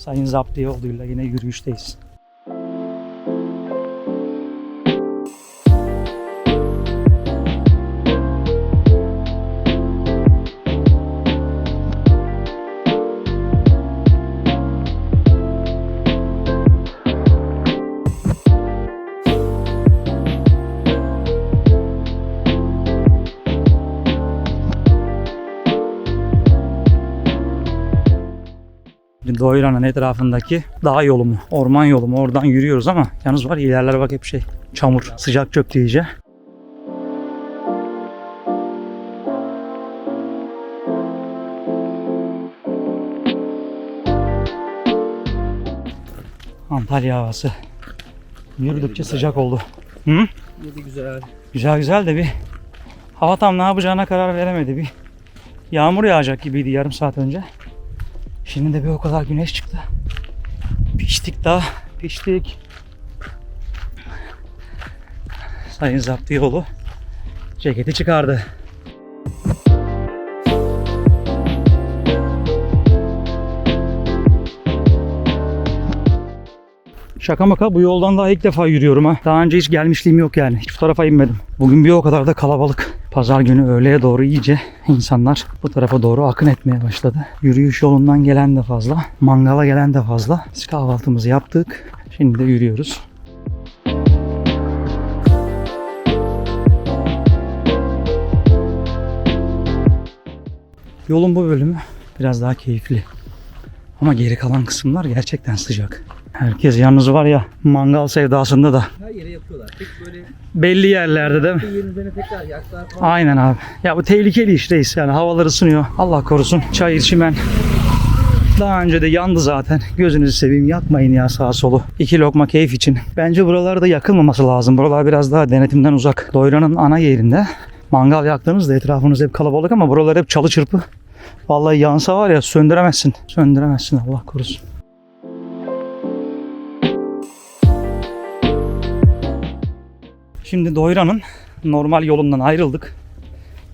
Sayın Zaptiyoğlu'yla yine yürüyüşteyiz. Doyran'ın etrafındaki dağ yolu mu, orman yolu mu oradan yürüyoruz ama yalnız var ilerlere bak hep şey çamur, sıcak çöktü iyice. Antalya havası. Yürüdükçe sıcak oldu. Hı? Yedi güzel. Güzel güzel de bir hava tam ne yapacağına karar veremedi. Bir yağmur yağacak gibiydi yarım saat önce. Şimdi de bir o kadar güneş çıktı. Piştik daha, piştik. Sayın Zaptiyoğlu ceketi çıkardı. Şaka maka bu yoldan daha ilk defa yürüyorum ha. Daha önce hiç gelmişliğim yok yani. Hiç bu tarafa inmedim. Bugün bir o kadar da kalabalık. Pazar günü öğleye doğru iyice insanlar bu tarafa doğru akın etmeye başladı. Yürüyüş yolundan gelen de fazla. Mangala gelen de fazla. Biz kahvaltımızı yaptık. Şimdi de yürüyoruz. Yolun bu bölümü biraz daha keyifli. Ama geri kalan kısımlar gerçekten sıcak. Herkes yalnız var ya mangal sevdasında da Her yere yapıyorlar. Tek böyle belli yerlerde değil mi? tekrar yaklar falan. Aynen abi. Ya bu tehlikeli işteyiz yani havalar ısınıyor. Allah korusun. Çay çimen. Daha önce de yandı zaten. Gözünüzü seveyim yakmayın ya sağa solu. İki lokma keyif için. Bence buralarda yakılmaması lazım. Buralar biraz daha denetimden uzak. Doyran'ın ana yerinde. Mangal yaktığınızda etrafınız hep kalabalık ama buralar hep çalı çırpı. Vallahi yansa var ya söndüremezsin. Söndüremezsin Allah korusun. Şimdi Doyran'ın normal yolundan ayrıldık.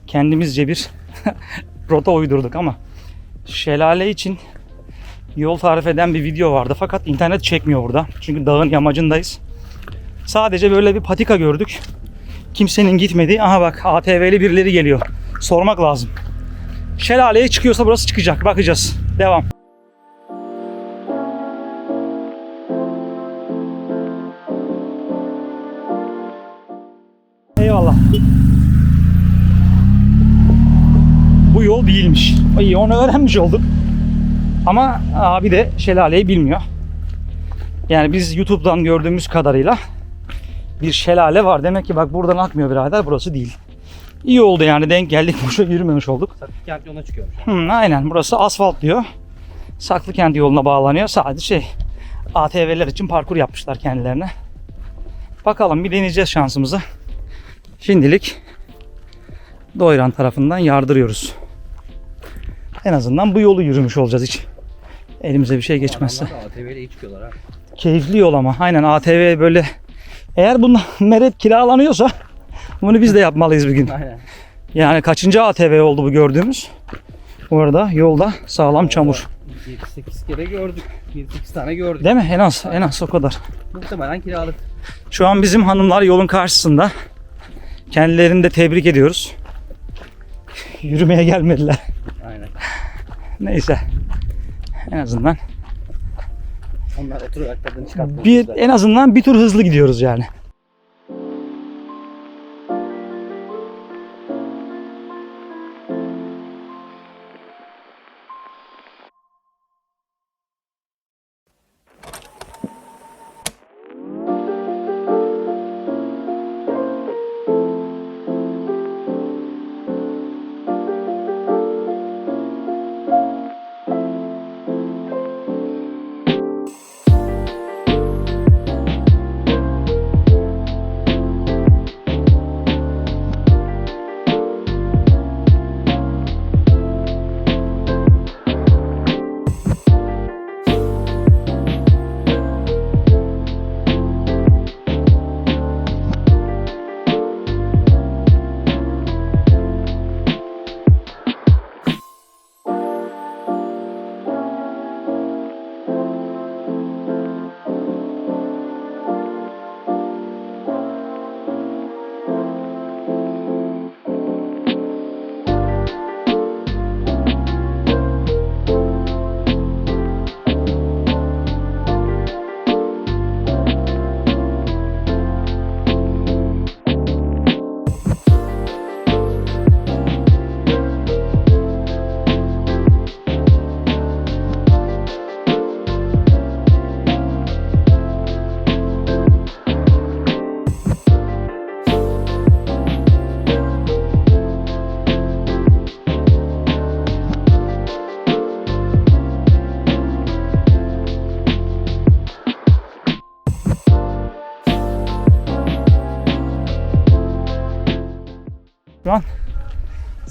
Kendimizce bir rota uydurduk ama şelale için yol tarif eden bir video vardı fakat internet çekmiyor burada. Çünkü dağın yamacındayız. Sadece böyle bir patika gördük. Kimsenin gitmediği. Aha bak ATV'li birileri geliyor. Sormak lazım. Şelaleye çıkıyorsa burası çıkacak. Bakacağız. Devam. Eyvallah. Bu yol değilmiş. İyi onu öğrenmiş olduk. Ama abi de şelaleyi bilmiyor. Yani biz YouTube'dan gördüğümüz kadarıyla bir şelale var. Demek ki bak buradan akmıyor birader burası değil. İyi oldu yani denk geldik boşa yürümemiş olduk. Saklı kent yoluna çıkıyormuş. Hı, aynen burası asfalt diyor. Saklıkent yoluna bağlanıyor. Sadece şey ATV'ler için parkur yapmışlar kendilerine. Bakalım bir deneyeceğiz şansımızı. Şimdilik Doyran tarafından yardırıyoruz. En azından bu yolu yürümüş olacağız hiç. Elimize bir şey geçmezse. ATV'yle iyi çıkıyorlar ha. Keyifli yol ama. Aynen ATV böyle eğer bundan meret kiralanıyorsa bunu biz de yapmalıyız bir gün. Aynen. Yani kaçıncı ATV oldu bu gördüğümüz? Bu arada yolda sağlam çamur. 7-8 kere gördük. 7-8 tane gördük. Değil mi? En az, en az o kadar. Muhtemelen kiralık. Şu an bizim hanımlar yolun karşısında. Kendilerini de tebrik ediyoruz. Yürümeye gelmediler. Aynen. Neyse. En azından Onlar oturarak tadını çıkartmışlar. bir en azından bir tur hızlı gidiyoruz yani.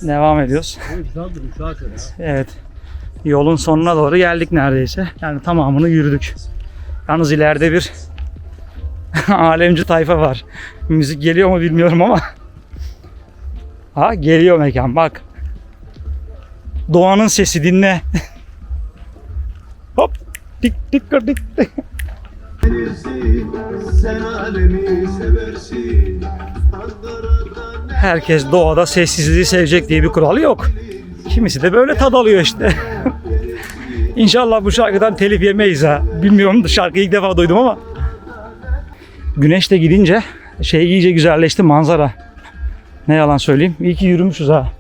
Devam ediyoruz. Güzel durmuş ha şöyle ya. Evet. Yolun sonuna doğru geldik neredeyse. Yani tamamını yürüdük. Yalnız ileride bir alemci tayfa var. Müzik geliyor mu bilmiyorum ama. Ha geliyor mekan bak. Doğanın sesi dinle. Hop. Tik tik tik tik. Bilirsin, sen alemi seversin. Ankara'dan Herkes doğada sessizliği sevecek diye bir kural yok. Kimisi de böyle tad alıyor işte. İnşallah bu şarkıdan telif yemeyiz ha. Bilmiyorum şarkıyı ilk defa duydum ama. Güneş de gidince şey iyice güzelleşti manzara. Ne yalan söyleyeyim. İyi ki yürümüşüz ha.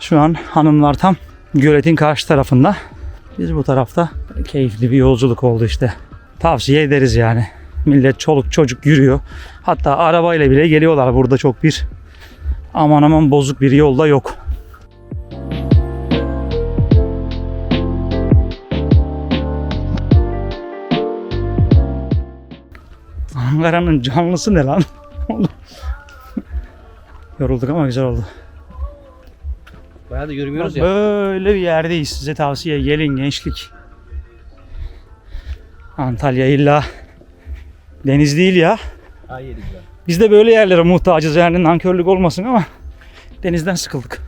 Şu an hanımlar tam göletin karşı tarafında. Biz bu tarafta keyifli bir yolculuk oldu işte. Tavsiye ederiz yani. Millet çoluk çocuk yürüyor. Hatta arabayla bile geliyorlar. Burada çok bir aman aman bozuk bir yolda yok. Ankara'nın canlısı ne lan? Yorulduk ama güzel oldu. Bayağı da yürümüyoruz ya. Böyle bir yerdeyiz. Size tavsiye gelin gençlik. Antalya illa deniz değil ya. Ha yeri güzel. Biz de böyle yerlere muhtacız yani nankörlük olmasın ama denizden sıkıldık.